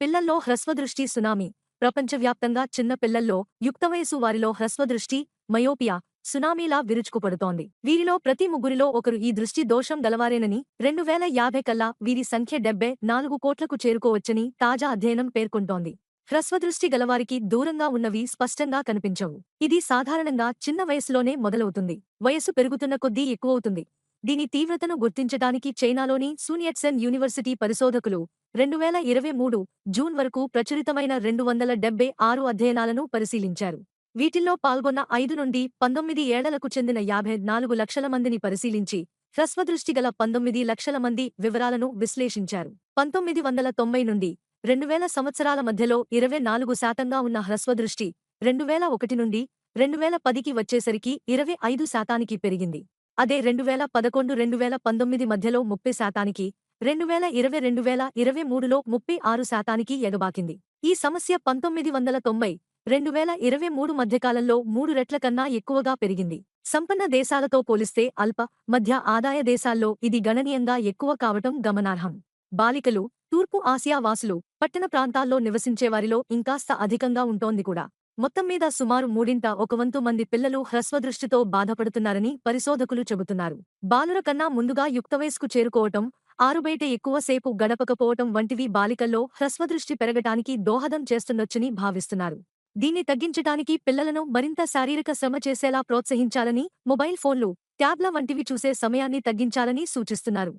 పిల్లల్లో హ్రస్వదృష్టి సునామీ. ప్రపంచవ్యాప్తంగా చిన్న పిల్లల్లో యుక్తవయసు వారిలో హ్రస్వదృష్టి మయోపియా సునామీలా విరుచుకుపడుతోంది. వీరిలో ప్రతి ముగ్గురిలో ఒకరు ఈ దృష్టి దోషం గలవారేనని రెండు వేల యాభై కల్లా వీరి సంఖ్య డెబ్బై నాలుగు కోట్లకు చేరుకోవచ్చని తాజా అధ్యయనం పేర్కొంటోంది. హ్రస్వదృష్టి గలవారికి దూరంగా ఉన్నవి స్పష్టంగా కనిపించవు. ఇది సాధారణంగా చిన్న వయసులోనే మొదలవుతుంది. వయసు పెరుగుతున్న కొద్దీ ఎక్కువవుతుంది. దీని తీవ్రతను గుర్తించడానికి చైనాలోని సూనియట్సెన్ యూనివర్సిటీ పరిశోధకులు రెండు వేల ఇరవై మూడు జూన్ వరకు ప్రచురితమైన రెండు వందల డెబ్బై ఆరు అధ్యయనాలను పరిశీలించారు. వీటిల్లో పాల్గొన్న ఐదు నుండి పంతొమ్మిది ఏళ్ళకు చెందిన యాభై నాలుగు లక్షల మందిని పరిశీలించి హ్రస్వదృష్టిగల పంతొమ్మిది లక్షల మంది వివరాలను విశ్లేషించారు. పంతొమ్మిది వందల తొంభై నుండి రెండు వేల సంవత్సరాల మధ్యలో ఇరవై నాలుగు శాతంగా ఉన్న హ్రస్వదృష్టి రెండు వేల ఒకటి నుండి రెండు వేల పదికి వచ్చేసరికి ఇరవై ఐదు శాతానికి పెరిగింది. అదే రెండు వేల పదకొండు రెండు వేల పంతొమ్మిది మధ్యలో ముప్పై శాతానికి రెండు వేల ఇరవై రెండు వేల ఇరవై మూడులో ముప్పై ఆరు శాతానికి ఎగబాకింది. ఈ సమస్య పంతొమ్మిది వందల తొంభై రెండు వేల ఇరవై మూడు మధ్యకాలంలో మూడు రెట్ల కన్నా ఎక్కువగా పెరిగింది. సంపన్న దేశాలతో పోలిస్తే అల్ప మధ్య ఆదాయ దేశాల్లో ఇది గణనీయంగా ఎక్కువ కావటం గమనార్హం. బాలికలు తూర్పు ఆసియా వాసులు పట్టణ ప్రాంతాల్లో నివసించేవారిలో ఇంకాస్త అధికంగా ఉంటోంది కూడా. మొత్తం మీద సుమారు మూడింట ఒక వంతు మంది పిల్లలు హ్రస్వదృష్టితో బాధపడుతున్నారని పరిశోధకులు చెబుతున్నారు. బాలుర కన్నా ముందుగా యుక్తవయస్కు చేరుకోవటం ఆరుబయట ఎక్కువసేపు గడపకపోవటం వంటివి బాలికల్లో హ్రస్వదృష్టి పెరగటానికి దోహదం చేస్తుండొచ్చని భావిస్తున్నారు. దీన్ని తగ్గించటానికి పిల్లలను మరింత శారీరక శ్రమ చేసేలా ప్రోత్సహించాలని మొబైల్ ఫోన్లు ట్యాబ్ల వంటివి చూసే సమయాన్ని తగ్గించాలని సూచిస్తున్నారు.